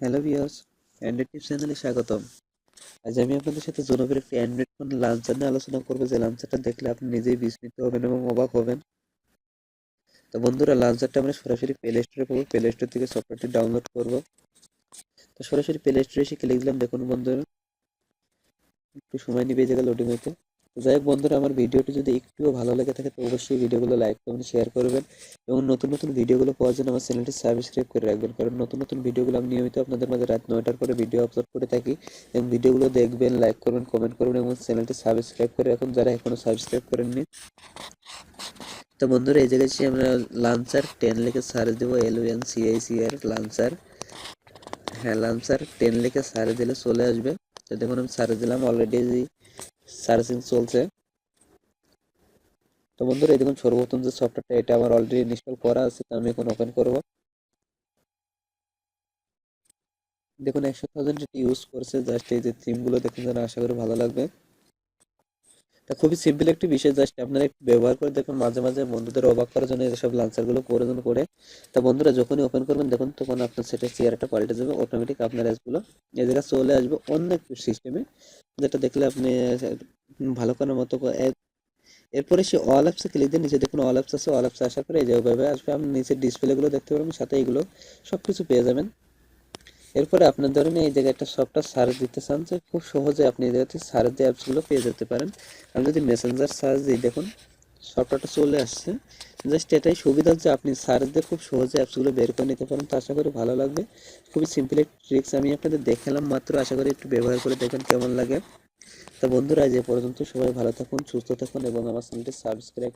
Hello viewers Android tips চ্যানেলে স্বাগতম। আজ আমি আপনাদের সাথে জনপ্রিয় একটি অ্যান্ড্রয়েড ফোন লাঞ্চার নিয়ে আলোচনা করব। যে লাঞ্চারটা দেখলে আপনি নিজেই বিস্মিত হবেন এবং অবাক হবেন। তো বন্ধুরা লাঞ্চারটা আমরা সরাসরি প্লে স্টোরে পাবো। প্লে স্টোর থেকে সফটওয়্যারটি ডাউনলোড করব। তো সরাসরি প্লে স্টোরে এসে ক্লিক দিলাম। দেখুন বন্ধুরা, একটু সময় নিবে এই জায়গায় লোডিং হতে যাই হোক বন্ধুরা, আমার ভিডিওটি যদি একটুও ভালো লেগে থাকে, তো অবশ্যই ভিডিওগুলো লাইক করবেন শেয়ার করবেন এবং নতুন নতুন ভিডিওগুলো পাওয়ার জন্য আমার চ্যানেলটি সাবস্ক্রাইব করে রাখবেন। কারণ নতুন নতুন ভিডিওগুলো আমি নিয়মিত আপনাদের মাঝে রাত নয়টার পরে ভিডিও আপলোড করে থাকি এবং ভিডিওগুলো দেখবেন লাইক করবেন কমেন্ট করবেন এবং চ্যানেলটি সাবস্ক্রাইব করে রাখুন যারা এখনও সাবস্ক্রাইব করেননি। তো বন্ধুরা, এই জায়গায় আমরা লাঞ্চার টেন লিখে সার্চ দেবো এল এন সিআইসি আর লাঞ্চার হ্যাঁ লাঞ্চার টেন লিখে সার্চ দিলে চলে আসবে। তো দেখুন, আমি সার্চ দিলাম অলরেডি সার্চিং চলছে। তো বন্ধুরা, এই দেখুন সর্বপ্রথম যে সফটওয়্যারটা এটা আমার অলরেডি ইনস্টল করা আছে, তো আমি এখন ওপেন করব। দেখুন, একশো থাউজেন্ড এটি ইউজ করছে জাস্ট এই যে থিমগুলো দেখুন, যেন আশা করি ভালো লাগবে। তা খুবই সিম্পল একটি বিষয় জাস্ট আপনারা একটু ব্যবহার করে দেখুন, মাঝে মাঝে বন্ধুদের অবাক করার জন্য এসব লাঞ্চারগুলো প্রয়োজন করে তা বন্ধুরা, যখনই ওপেন করবেন, দেখুন, তখন আপনার সেটা চেয়ারটা পাল্টে যাবে অটোমেটিক আপনার অ্যাপসগুলো এই জায়গায় চলে আসবে অন্য একটু সিস্টেমে যেটা দেখলে আপনি ভালো করার মতো এরপরে সে অল অ্যাপসে ক্লিক দিয়ে নিচে দেখুন অল অ্যাপস আছে অল অ্যাপসে আসার পরে এই যে ওইভাবে আসবে, আপনি নিচের ডিসপ্লেগুলো দেখতে পারবেন, সাথে এগুলো সব কিছু পেয়ে যাবেন। এরপরে আপনার ধরেন এই জায়গায় একটা সফটওয়্যার সার্চ দিতে চান, যে খুব সহজে আপনি এই জায়গাতে সার্চ দিয়ে অ্যাপসগুলো পেয়ে যেতে পারেন। আমি যদি মেসেঞ্জার সার্চ দিই দেখুন সফটওয়্যারটা চলে আসছে জাস্ট এটাই সুবিধা যে আপনি সার্চ দিয়ে খুব সহজে অ্যাপসগুলো বের করে নিতে পারেন, তো আশা করি ভালো লাগবে। খুবই সিম্পল ট্রিক্স আমি আপনাদের দেখালাম মাত্র, আশা করি একটু ব্যবহার করে দেখেন কেমন লাগে। তো বন্ধুরা যে পর্যন্ত সবাই ভালো থাকুন সুস্থ থাকুন এবং আমার চ্যানেলটি সাবস্ক্রাইব